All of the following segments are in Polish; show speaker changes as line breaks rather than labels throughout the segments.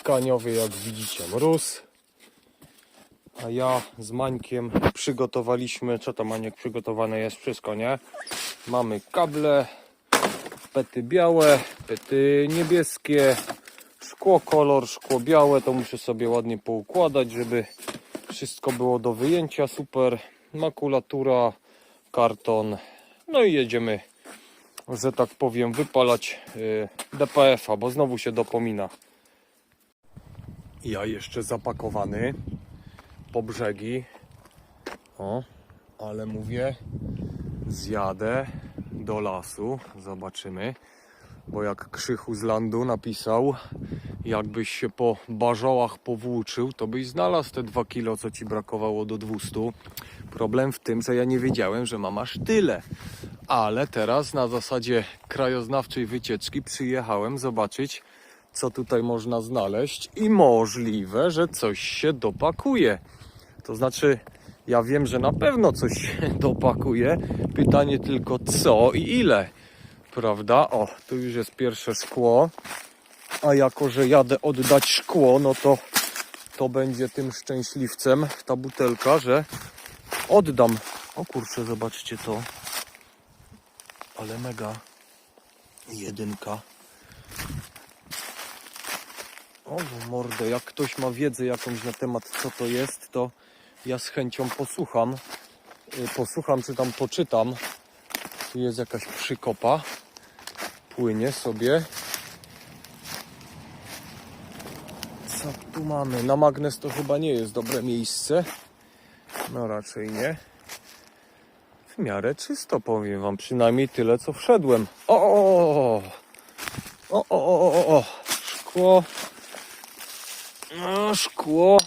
tkaniowy, jak widzicie, mróz. A ja z Mańkiem przygotowaliśmy, co to Maniek przygotowane jest, wszystko, nie? Mamy kable, pety białe, pety niebieskie, szkło kolor, szkło białe, to muszę sobie ładnie poukładać, żeby wszystko było do wyjęcia, super, makulatura, karton, no i jedziemy, że tak powiem, wypalać y, DPF-a, bo znowu się dopomina. Ja jeszcze zapakowany po brzegi, o, ale mówię, zjadę do lasu, zobaczymy, bo jak Krzychu z landu napisał, jakbyś się po barzołach powłóczył, to byś znalazł te 2 kilo, co ci brakowało do 200. Problem w tym, że ja nie wiedziałem, że mam aż tyle. Ale teraz na zasadzie krajoznawczej wycieczki przyjechałem zobaczyć, co tutaj można znaleźć i możliwe, że coś się dopakuje. To znaczy, ja wiem, że na pewno coś się dopakuje. Pytanie tylko co i ile. Prawda? O, tu już jest pierwsze szkło. A jako, że jadę oddać szkło, no to to będzie tym szczęśliwcem ta butelka, że oddam. O kurczę, zobaczcie to. Ale mega. Jedynka. O w mordę, jak ktoś ma wiedzę jakąś na temat co to jest, to ja z chęcią posłucham. Y, Posłucham czy tam poczytam. Tu jest jakaś przykopa. Płynie sobie. Co tu mamy? Na magnes to chyba nie jest dobre miejsce. No raczej nie. W miarę czysto powiem wam, przynajmniej tyle co wszedłem. O, o, o, o, o, o, o. szkło. No, szkło.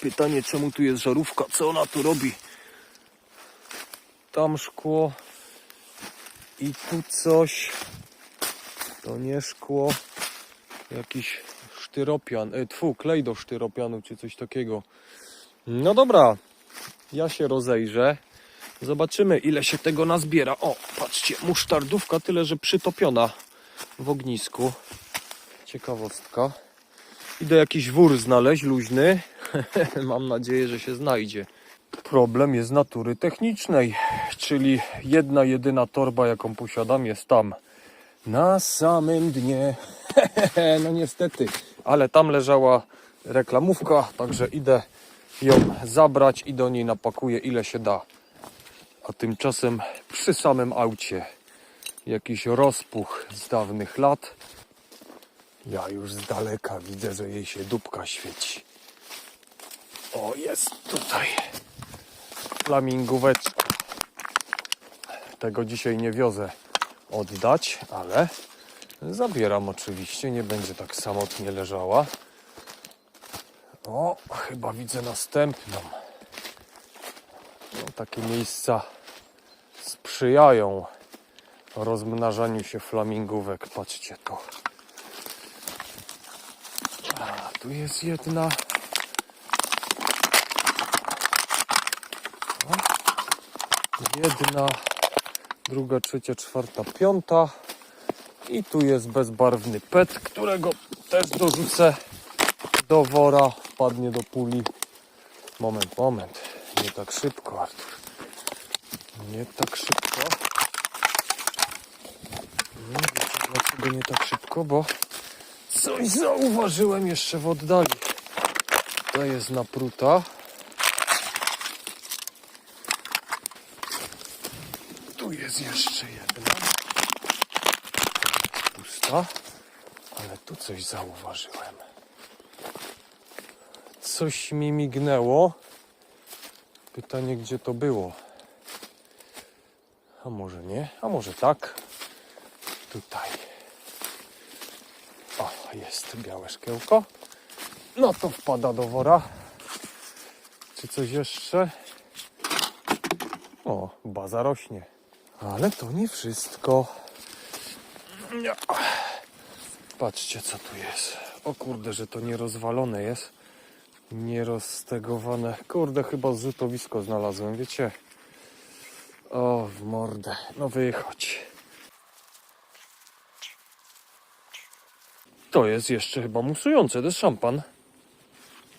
Pytanie, czemu tu jest żarówka? Co ona tu robi? Tam szkło. I tu coś. To nie szkło. Jakiś sztyropian. E, tfu, klej do sztyropianu, czy coś takiego. No dobra. Ja się rozejrzę. Zobaczymy, ile się tego nazbiera. O, patrzcie, musztardówka, tyle że przytopiona w ognisku. Ciekawostka. Idę jakiś wór znaleźć, luźny. Mam nadzieję, że się znajdzie. Problem jest natury technicznej, czyli jedna jedyna torba, jaką posiadam, jest tam. Na samym dnie. no niestety, ale tam leżała reklamówka, także idę ją zabrać i do niej napakuję ile się da. A tymczasem przy samym aucie jakiś rozpuch z dawnych lat. Ja już z daleka widzę, że jej się dupka świeci. O, jest tutaj flamingóweczka. Tego dzisiaj nie wiozę oddać, ale zabieram oczywiście. Nie będzie tak samotnie leżała. O, chyba widzę następną. No, takie miejsca sprzyjają rozmnażaniu się flamingówek. Patrzcie to. A, tu jest jedna. Jedna, druga, trzecia, czwarta, piąta. I tu jest bezbarwny pet, którego też dorzucę do wora. Wpadnie do puli. Moment, moment. Nie tak szybko, Artur. Nie tak szybko. Nie dlaczego nie tak szybko, bo coś zauważyłem jeszcze w oddali. To jest napruta. Tu jest jeszcze jedna. Pusta. Ale tu coś zauważyłem. Coś mi mignęło. Pytanie, gdzie to było? A może nie? A może tak? Tutaj. Białe szkiełko. No to wpada do wora. Czy coś jeszcze? O, baza rośnie. Ale to nie wszystko. Patrzcie, co tu jest. O kurde, że to nierozwalone jest. Nieroztegowane. Kurde, chyba zrzutowisko znalazłem, wiecie? O, w mordę. No wychodź. To jest jeszcze chyba musujące, to jest szampan.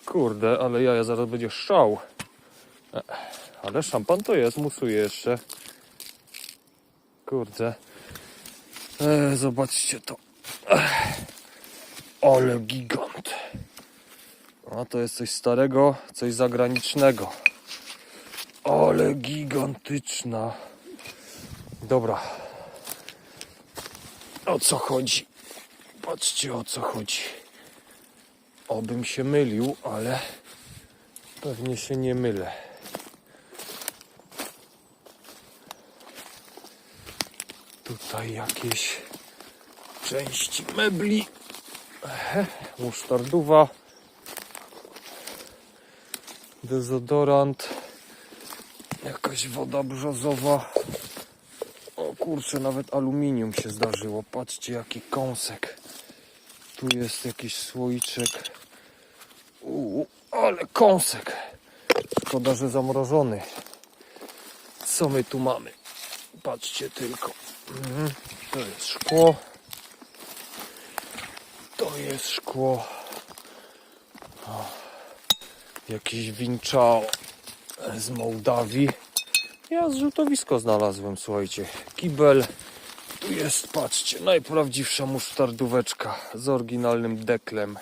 Kurde, ale jaja zaraz będzie szczał. E, Ale szampan to jest, musuje jeszcze. Kurde. E, zobaczcie to. Ech. Ale gigant. A to jest coś starego, coś zagranicznego. Ale gigantyczna. Dobra. O co chodzi? Patrzcie o co chodzi. Obym się mylił, ale pewnie się nie mylę. Tutaj jakieś części mebli. Ehe. Dezodorant. Jakaś woda brzozowa. O kurczę, nawet aluminium się zdarzyło. Patrzcie jaki kąsek. Tu jest jakiś słoiczek. Uuu, ale kąsek. Szkoda, że zamrożony. Co my tu mamy? Patrzcie tylko. Mhm. To jest szkło. To jest szkło. O, jakiś winczao z Mołdawii. Ja zrzutowisko znalazłem, słuchajcie. Kibel. Tu jest, patrzcie, najprawdziwsza musztardóweczka z oryginalnym deklem.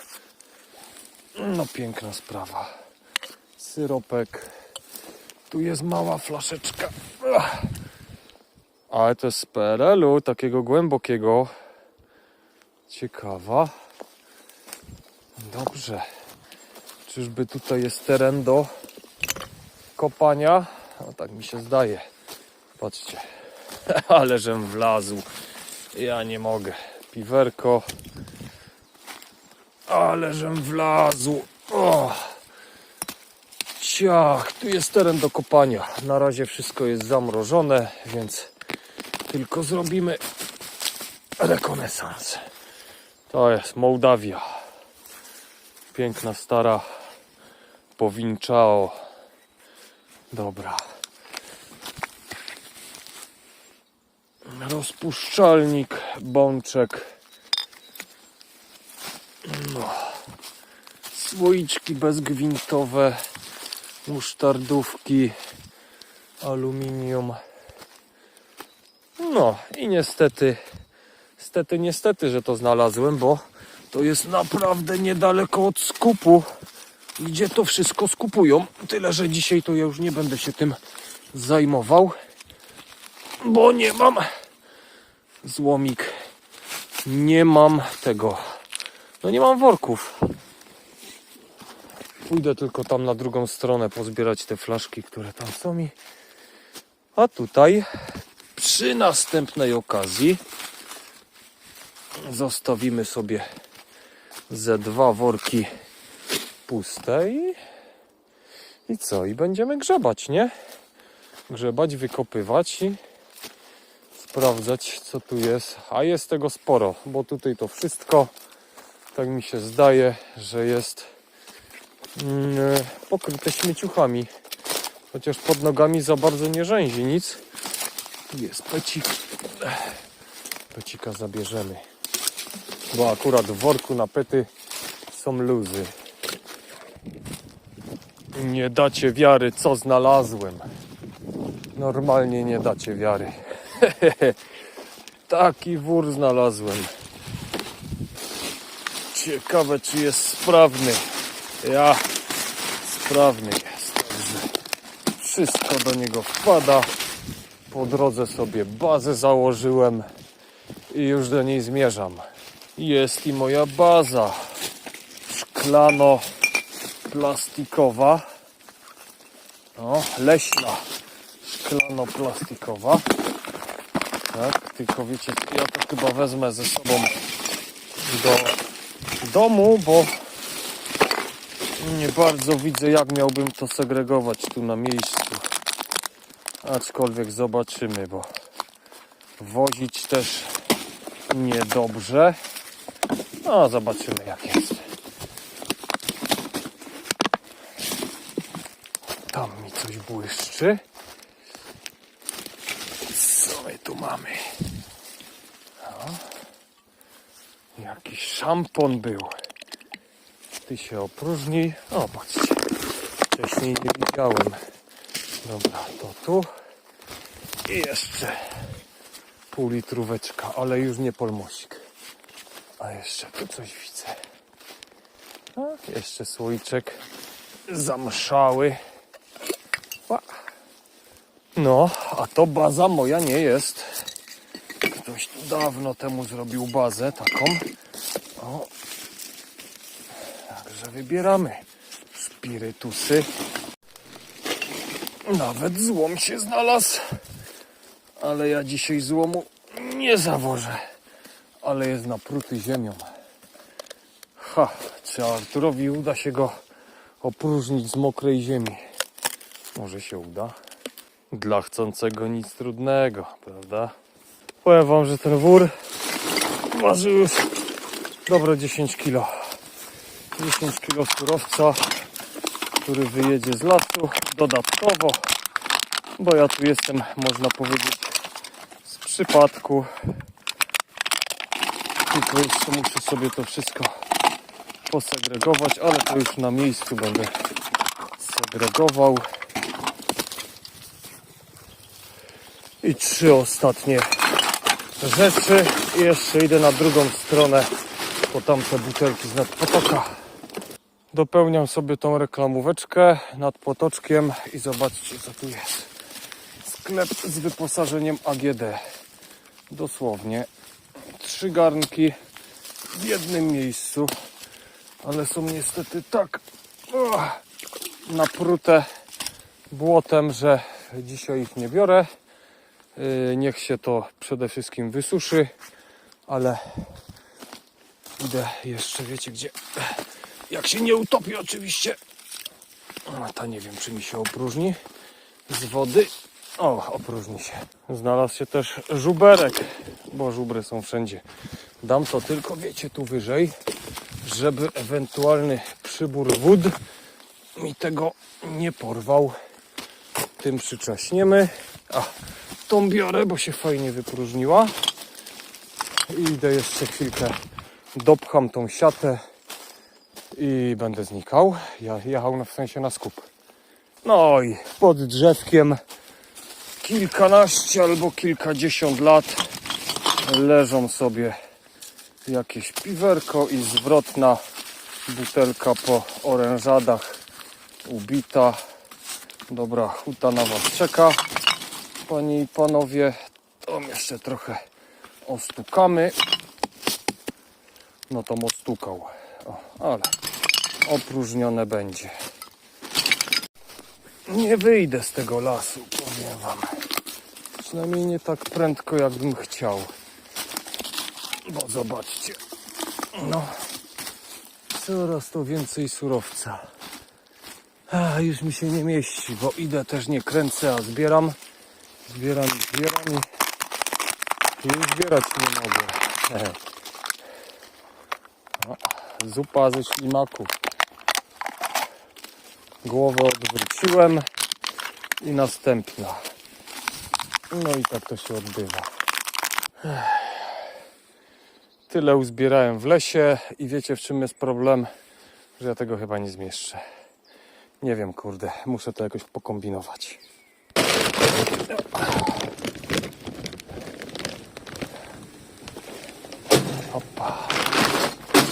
No piękna sprawa. Syropek. Tu jest mała flaszeczka. Ale to jest z PRL-u, takiego głębokiego. Ciekawa. Dobrze. Czyżby tutaj jest teren do kopania? No tak mi się zdaje. Patrzcie. Ale żem wlazł. Ja nie mogę. Piwerko. Ale żem wlazł. O. Ciach, tu jest teren do kopania. Na razie wszystko jest zamrożone, więc tylko zrobimy rekonesans. To jest Mołdawia. Piękna stara powinczao. Dobra. Rozpuszczalnik, bączek. No. Słoiczki bezgwintowe, musztardówki, aluminium. No i niestety, niestety, niestety, że to znalazłem, bo to jest naprawdę niedaleko od skupu, gdzie to wszystko skupują. Tyle, że dzisiaj to ja już nie będę się tym zajmował, bo nie mam złomik, nie mam tego, no nie mam worków. Pójdę tylko tam na drugą stronę pozbierać te flaszki, które tam są i... A tutaj przy następnej okazji zostawimy sobie ze dwa worki puste i, i co? I będziemy grzebać, nie? Grzebać, wykopywać i sprawdzać, co tu jest. A jest tego sporo, bo tutaj to wszystko, tak mi się zdaje, że jest mm, pokryte śmieciuchami. Chociaż pod nogami za bardzo nie rzęzi nic. Tu jest pecik. Pecika zabierzemy. Bo akurat w worku na pety są luzy. Nie dacie wiary, co znalazłem. Normalnie nie dacie wiary. Taki wór znalazłem. Ciekawe, czy jest sprawny. Ja sprawny jest. Także wszystko do niego wpada. Po drodze sobie bazę założyłem i już do niej zmierzam. Jest i moja baza szklano-plastikowa. O, leśna szklano-plastikowa. Tak, tylko wiecie, ja to chyba wezmę ze sobą do domu, bo nie bardzo widzę, jak miałbym to segregować tu na miejscu. Aczkolwiek zobaczymy, bo wozić też niedobrze. No, zobaczymy jak jest. Tam mi coś błyszczy. Co my tu mamy? O, jakiś jakiś szampon był. Ty się opróżnij. O, patrzcie. Wcześniej nie widziałem. Dobra, to tu. I jeszcze pół litróweczka, ale już nie polmosik. A jeszcze tu coś widzę. A, jeszcze słoiczek zamszały. No, a to baza moja nie jest. Ktoś tu dawno temu zrobił bazę taką. O. Także wybieramy spirytusy. Nawet złom się znalazł. Ale ja dzisiaj złomu nie zawożę. Ale jest napruty ziemią. Ha, czy Arturowi uda się go opróżnić z mokrej ziemi? Może się uda. Dla chcącego nic trudnego, prawda? Powiem wam, że ten wór waży już dobre 10 kg. 10 kg surowca, który wyjedzie z lasu dodatkowo, bo ja tu jestem, można powiedzieć, z przypadku. Tylko jeszcze muszę sobie to wszystko posegregować, ale to już na miejscu będę segregował. I trzy ostatnie rzeczy. I jeszcze idę na drugą stronę po tamte butelki z nadpotoka. Dopełniam sobie tą reklamóweczkę nad potoczkiem i zobaczcie co tu jest. Sklep z wyposażeniem AGD. Dosłownie trzy garnki w jednym miejscu, ale są niestety tak naprute błotem, że dzisiaj ich nie biorę. Yy, Niech się to przede wszystkim wysuszy, ale idę jeszcze, wiecie gdzie, jak się nie utopi oczywiście. A ta nie wiem, czy mi się opróżni z wody. O, opróżni się. Znalazł się też żuberek, bo żubry są wszędzie. Dam to tylko, wiecie, tu wyżej, żeby ewentualny przybór wód mi tego nie porwał. Tym przyczaśniemy. A, tą biorę, bo się fajnie wypróżniła. I idę jeszcze chwilkę, dopcham tą siatę i będę znikał. Ja jechał na, w sensie na skup. No i pod drzewkiem kilkanaście albo kilkadziesiąt lat leżą sobie jakieś piwerko i zwrotna butelka po orężadach ubita. Dobra, huta na Was czeka. Panie i panowie, to jeszcze trochę ostukamy. No to ostukał. O, ale opróżnione będzie. Nie wyjdę z tego lasu, powiem wam. Przynajmniej nie tak prędko, jakbym chciał. Bo zobaczcie. No. Coraz to więcej surowca. A, już mi się nie mieści, bo idę też nie kręcę, a zbieram. Zbieram zbieram i już zbierać nie mogę. Zupa ze ślimaków. Głowę odwróciłem i następna. No i tak to się odbywa. Tyle uzbierałem w lesie i wiecie w czym jest problem? Że ja tego chyba nie zmieszczę. Nie wiem, kurde, muszę to jakoś pokombinować. Opa.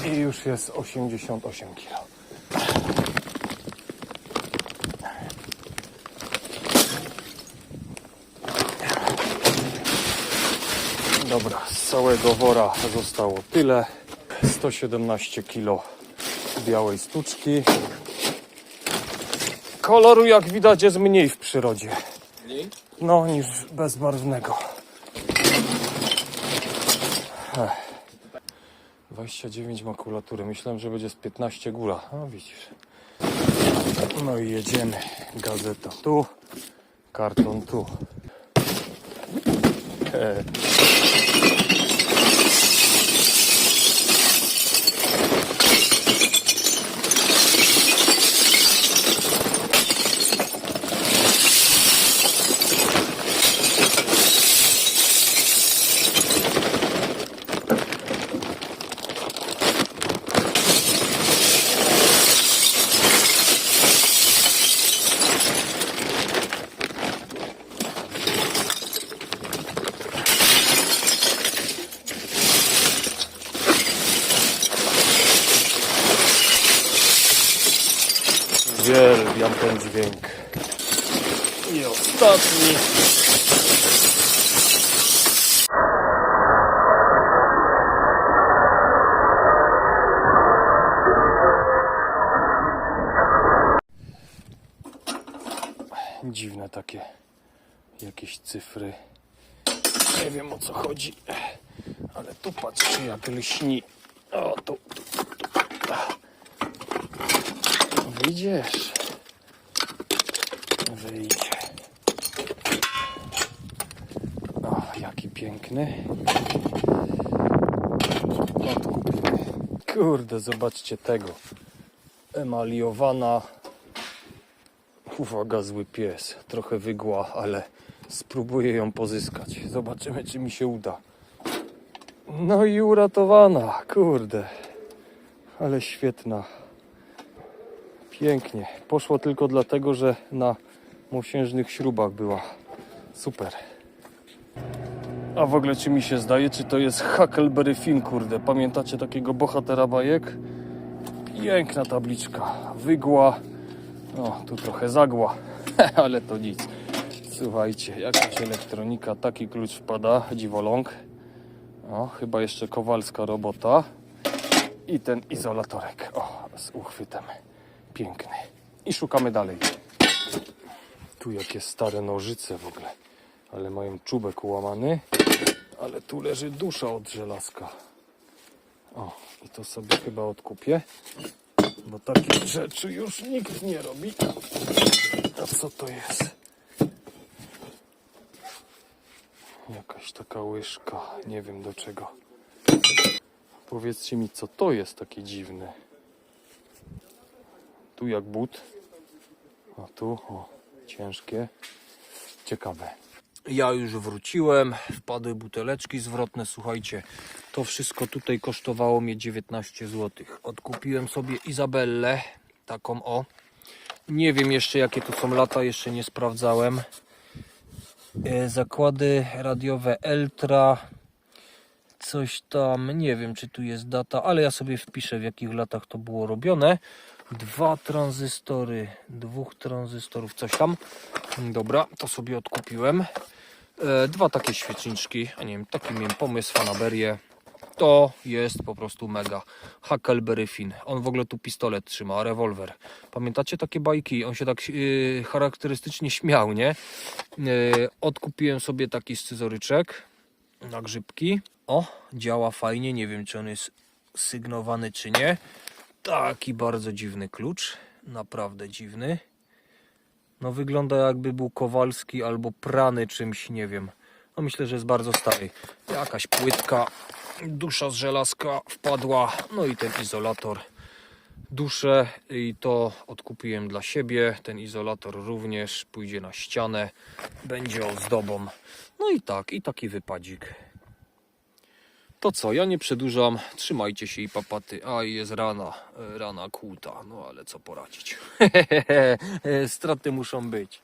I już jest 88 kg. Dobra, z całego wora zostało tyle. 117 kg białej sztuczki. Koloru jak widać jest mniej w przyrodzie.
Mniej?
No niż bezbarwnego. 29 makulatury. Myślałem, że będzie z 15 góra. No widzisz. No i jedziemy. Gazeta tu, karton tu. E. Uwielbiam ten dźwięk. I ostatni. Dziwne takie jakieś cyfry. Nie wiem o co chodzi, ale tu patrzcie jak lśni. O, tu, tu, tu. Wyjdziesz. Wyjdzie. O, jaki piękny. Kurde, zobaczcie tego. Emaliowana. Uwaga, zły pies. Trochę wygła, ale spróbuję ją pozyskać. Zobaczymy, czy mi się uda. No i uratowana. Kurde. Ale świetna. Pięknie. Poszło tylko dlatego, że na mosiężnych śrubach była. Super. A w ogóle czy mi się zdaje, czy to jest Huckleberry Finn, kurde. Pamiętacie takiego bohatera bajek? Piękna tabliczka. Wygła. O, tu trochę zagła, ale to nic. Słuchajcie, jakaś elektronika, taki klucz wpada, dziwoląg. O, chyba jeszcze kowalska robota. I ten izolatorek. O, z uchwytem. Piękny. I szukamy dalej. Tu jakie stare nożyce w ogóle. Ale mają czubek ułamany. Ale tu leży dusza od żelazka. O, i to sobie chyba odkupię. Bo takich rzeczy już nikt nie robi. A co to jest? Jakaś taka łyżka. Nie wiem do czego. Powiedzcie mi, co to jest takie dziwne. Tu jak but. A tu, o, ciężkie. Ciekawe. Ja już wróciłem, wpadły buteleczki zwrotne, słuchajcie, to wszystko tutaj kosztowało mnie 19 zł. Odkupiłem sobie Izabellę, taką o. Nie wiem jeszcze jakie to są lata, jeszcze nie sprawdzałem. E, Zakłady radiowe Eltra, coś tam, nie wiem czy tu jest data, ale ja sobie wpiszę w jakich latach to było robione. Dwa tranzystory, dwóch tranzystorów, coś tam. Dobra, to sobie odkupiłem. E, dwa takie świeczniczki, a nie wiem, taki miałem pomysł, fanaberię. To jest po prostu mega. Huckleberry Finn. On w ogóle tu pistolet trzyma, rewolwer. Pamiętacie takie bajki? On się tak yy, charakterystycznie śmiał, nie? Yy, odkupiłem sobie taki scyzoryczek na grzybki. O, działa fajnie. Nie wiem, czy on jest sygnowany, czy nie. Taki bardzo dziwny klucz. Naprawdę dziwny. No wygląda jakby był Kowalski albo prany czymś, nie wiem. No myślę, że jest bardzo stary. Jakaś płytka, dusza z żelazka wpadła, no i ten izolator. Duszę i to odkupiłem dla siebie. Ten izolator również pójdzie na ścianę, będzie ozdobą. No i tak, i taki wypadzik. To co, ja nie przedłużam, trzymajcie się i papaty. A jest rana, e, rana kłuta, no ale co poradzić. Straty muszą być.